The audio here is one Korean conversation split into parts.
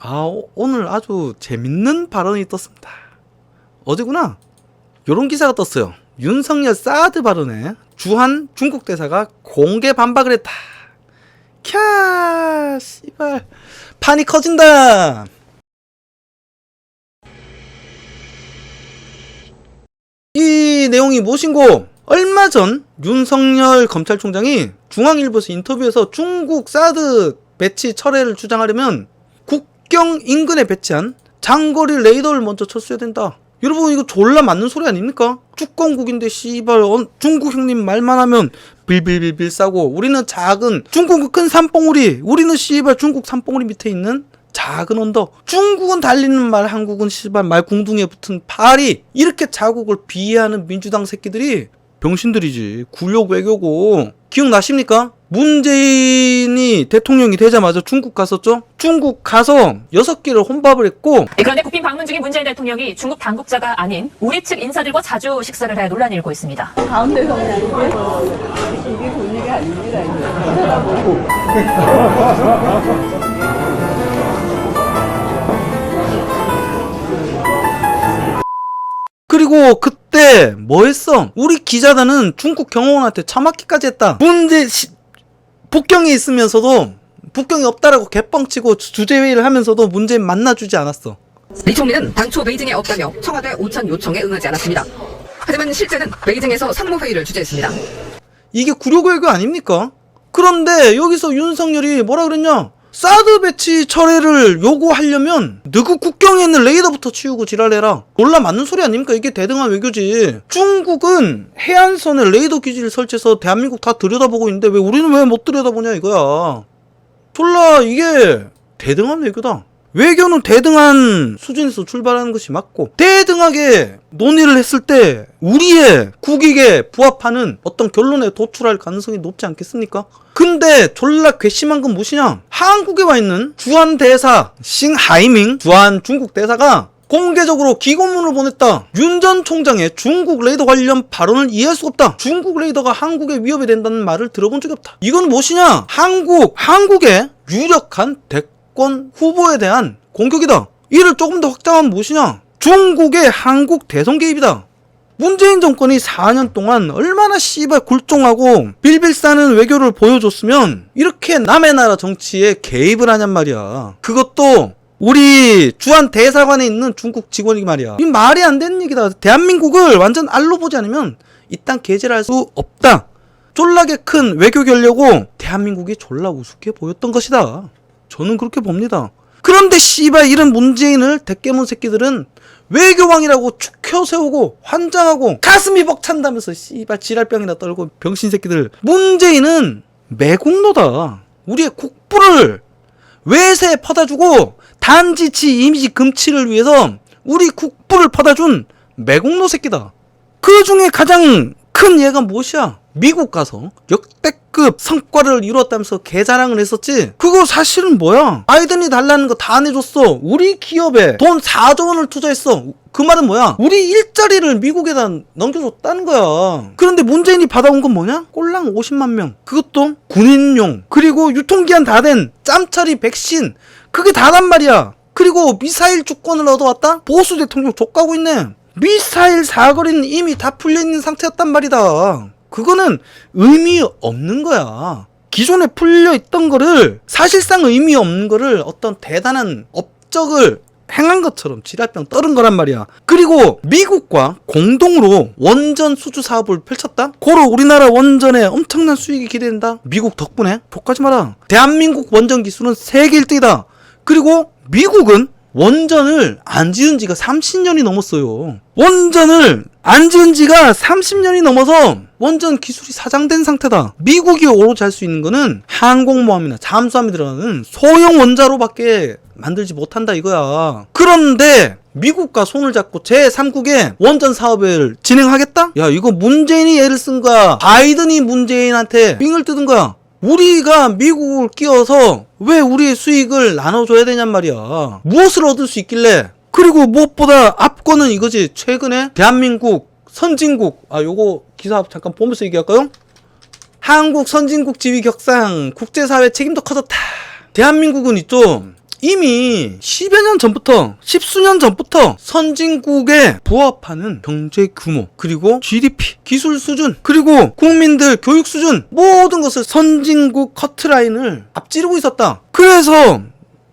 아, 오- 오늘 아주 재밌는 발언이 떴습니다. 어제구나. 요런 기사가 떴어요. 윤석열 사드 발언에 주한 중국 대사가 공개 반박을 했다. 캬, 씨발. 판이 커진다. 이 내용이 무엇인고? 얼마 전 윤석열 검찰총장이 중앙일보에서 인터뷰에서 중국 사드 배치 철회를 주장하려면 국경 인근에 배치한 장거리 레이더를 먼저 쳤어야 된다. 여러분 이거 졸라 맞는 소리 아닙니까? 주권국인데 씨발 어, 중국 형님 말만 하면 빌빌빌빌 싸고 우리는 작은 중국은 큰 산봉우리 우리는 씨발 중국 산봉우리 밑에 있는 작은 언덕 중국은 달리는 말 한국은 씨발 말 궁둥이에 붙은 파리 이렇게 자국을 비하하는 민주당 새끼들이 병신들이지 굴욕 외교고 기억나십니까? 문재인이 대통령이 되자마자 중국 갔었죠? 중국 가서 여섯 개를 혼밥을 했고 네, 그런데 국빈 방문 중인 문재인 대통령이 중국 당국자가 아닌 우리 측 인사들과 자주 식사를 해 논란이 일고 있습니다. 가운데서 그냥 이게 이게 분위기 아닙니다. 쳐다보고 그리고 그때 뭐 했어? 우리 기자단은 중국 경호원한테 처맞기까지 했다. 문제 시, 북경에 있으면서도 북경이 없다라고 개뻥치고 주- 주재회의를 하면서도 문재인 만나주지 않았어. 리 총리는 당초 베이징에 없다며 청와대 오찬 요청에 응하지 않았습니다. 하지만 실제는 베이징에서 상무회의를 주재했습니다. 이게 구려외교 아닙니까? 그런데 여기서 윤석열이 뭐라 그랬냐? 사드 배치 철회를 요구하려면 누구 국경에 있는 레이더부터 치우고 지랄해라. 놀라 맞는 소리 아닙니까? 이게 대등한 외교지. 중국은 해안선에 레이더 기지를 설치해서 대한민국 다 들여다보고 있는데 왜 우리는 왜 못 들여다보냐 이거야. 졸라 이게 대등한 외교다. 외교는 대등한 수준에서 출발하는 것이 맞고 대등하게 논의를 했을 때 우리의 국익에 부합하는 어떤 결론에 도출할 가능성이 높지 않겠습니까? 근데 졸라 괘씸한 건 무엇이냐? 한국에 와 있는 주한 대사 싱하이밍 주한 중국 대사가 공개적으로 기고문을 보냈다. 윤 전 총장의 중국 레이더 관련 발언을 이해할 수가 없다. 중국 레이더가 한국에 위협이 된다는 말을 들어본 적이 없다. 이건 무엇이냐? 한국, 한국의 유력한 대권 후보에 대한 공격이다. 이를 조금 더 확장하면 무엇이냐? 중국의 한국 대선 개입이다. 문재인 정권이 4년 동안 얼마나 씨발 굴종하고 빌빌 싸는 외교를 보여줬으면 이렇게 남의 나라 정치에 개입을 하냔 말이야. 그것도 우리 주한 대사관에 있는 중국 직원이 말이야. 이 말이 안 되는 얘기다. 대한민국을 완전 알로 보지 않으면 이딴 개질 할수 없다. 쫄라게 큰 외교 결려고 대한민국이 졸라 우습게 보였던 것이다. 저는 그렇게 봅니다. 그런데 씨발 이런 문재인을 대깨문 새끼들은 외교왕이라고 축혀 세우고 환장하고 가슴이 벅찬다면서 씨발 지랄병이나 떨고 병신 새끼들 문재인은 매국노다. 우리의 국부를 외세에 퍼다주고 단지치 이미지 금치를 위해서 우리 국부를 퍼다준 매국노 새끼다. 그 중에 가장 큰 예가 무엇이야? 미국 가서 역대급 성과를 이뤘다면서 개자랑을 했었지? 그거 사실은 뭐야? 바이든이 달라는 거다 내줬어. 우리 기업에 돈 4조 원을 투자했어. 그 말은 뭐야? 우리 일자리를 미국에다 넘겨줬다는 거야. 그런데 문재인이 받아온 건 뭐냐? 꼴랑 50만 명. 그것도 군인용. 그리고 유통기한 다 된 짬처리 백신. 그게 다단 말이야. 그리고 미사일 주권을 얻어왔다? 보수 대통령 족가고 있네. 미사일 사거리는 이미 다 풀려있는 상태였단 말이다. 그거는 의미 없는 거야. 기존에 풀려 있던 거를 사실상 의미 없는 거를 어떤 대단한 업적을 행한 것처럼 지랄병 떨은 거란 말이야. 그리고 미국과 공동으로 원전 수주 사업을 펼쳤다? 고로 우리나라 원전에 엄청난 수익이 기대된다? 미국 덕분에? 독하지 마라. 대한민국 원전 기술은 세계 1등이다. 그리고 미국은 원전을 안 지은 지가 30년이 넘었어요. 원전을 안 지은 지가 30년이 넘어서 원전 기술이 사장된 상태다. 미국이 오로지 할 수 있는 거는 항공모함이나 잠수함이 들어가는 소형 원자로밖에 만들지 못한다 이거야. 그런데 미국과 손을 잡고 제3국의 원전 사업을 진행하겠다? 야, 이거 문재인이 애를 쓴 거야. 바이든이 문재인한테 빙을 뜯은 거야. 우리가 미국을 끼워서 왜 우리의 수익을 나눠줘야 되냔 말이야. 무엇을 얻을 수 있길래? 그리고 무엇보다 앞권은 이거지. 최근에 대한민국 선진국, 아, 요거 기사 잠깐 보면서 얘기할까요? 한국 선진국 지위 격상, 국제사회 책임도 커졌다. 대한민국은 있죠. 이미 10여 년 전부터, 십수년 전부터 선진국에 부합하는 경제 규모, 그리고 GDP, 기술 수준, 그리고 국민들 교육 수준, 모든 것을 선진국 커트라인을 앞지르고 있었다. 그래서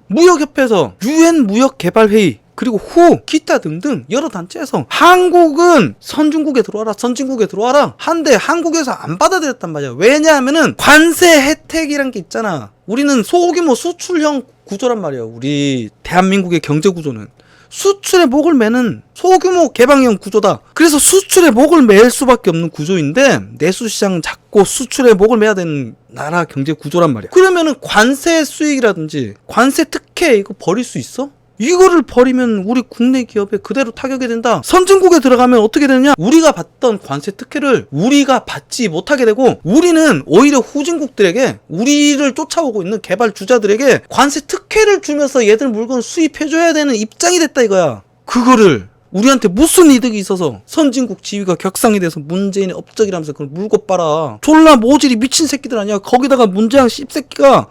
무역협회에서 유엔 무역개발회의 그리고 후 기타 등등 여러 단체에서 한국은 선진국에 들어와라 선진국에 들어와라. 한데 한국에서 안 받아들였단 말이야. 왜냐하면은 관세 혜택이란 게 있잖아. 우리는 소규모 수출형 구조란 말이야 우리 대한민국의 경제 구조는 수출에 목을 매는 소규모 개방형 구조다. 그래서 수출에 목을 맬 수밖에 없는 구조인데 내수 시장은 작고 수출에 목을 매야 되는 나라 경제 구조란 말이야. 그러면은 관세 수익이라든지 관세 특혜 이거 버릴 수 있어? 이거를 버리면 우리 국내 기업에 그대로 타격이 된다. 선진국에 들어가면 어떻게 되느냐? 우리가 받던 관세 특혜를 우리가 받지 못하게 되고 우리는 오히려 후진국들에게 우리를 쫓아오고 있는 개발 주자들에게 관세 특혜를 주면서 얘들 물건 수입해줘야 되는 입장이 됐다 이거야. 그거를 우리한테 무슨 이득이 있어서 선진국 지위가 격상이 돼서 문재인의 업적이라면서 그걸 물고 빨아. 졸라 모질이 미친 새끼들 아니야. 거기다가 문재인 씹새끼가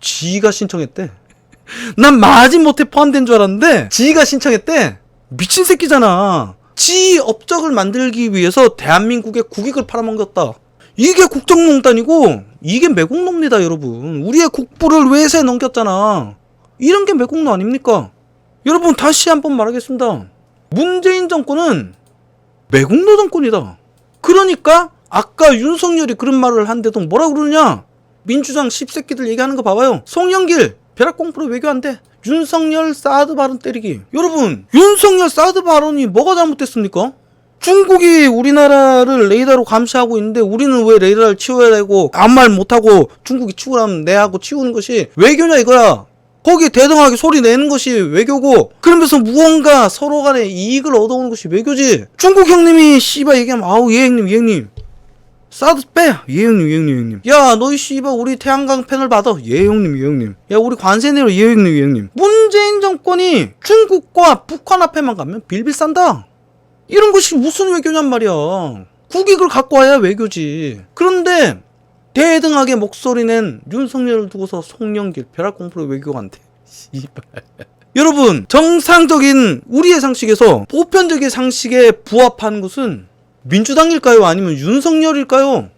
지가 신청했대. 난 마지못해 포함된 줄 알았는데 지가 신청했대 미친 새끼잖아. 지 업적을 만들기 위해서 대한민국의 국익을 팔아먹었다. 이게 국정농단이고 이게 매국노입니다 여러분. 우리의 국부를 외세에 넘겼잖아. 이런 게 매국노 아닙니까? 여러분 다시 한번 말하겠습니다. 문재인 정권은 매국노 정권이다. 그러니까 아까 윤석열이 그런 말을 한데도 뭐라 그러느냐? 민주당 씹새끼들 얘기하는 거 봐봐요. 송영길 벼락공프로 외교한대 윤석열 사드 발언 때리기. 여러분 윤석열 사드 발언이 뭐가 잘못됐습니까? 중국이 우리나라를 레이더로 감시하고 있는데 우리는 왜 레이더를 치워야 되고 아무 말 못하고 중국이 치우라면 내하고 치우는 것이 외교냐 이거야. 거기 대등하게 소리 내는 것이 외교고 그러면서 무언가 서로 간에 이익을 얻어오는 것이 외교지. 중국 형님이 씨발 얘기하면 아우 예 형님 예 형님 사드 빼! 예 형님 예 형님 예 형님. 야 너희 씨발 우리 태양광 패널 받아. 예 형님 예 형님. 야 우리 관세 내려 예 형님 예 형님. 문재인 정권이 중국과 북한 앞에만 가면 빌빌 싼다. 이런 것이 무슨 외교냔 말이야. 국익을 갖고 와야 외교지. 그런데 대등하게 목소리 낸 윤석열을 두고서 송영길 벼락공프로 외교관한테. 씨발. 여러분 정상적인 우리의 상식에서 보편적인 상식에 부합하는 것은 민주당일까요? 아니면 윤석열일까요?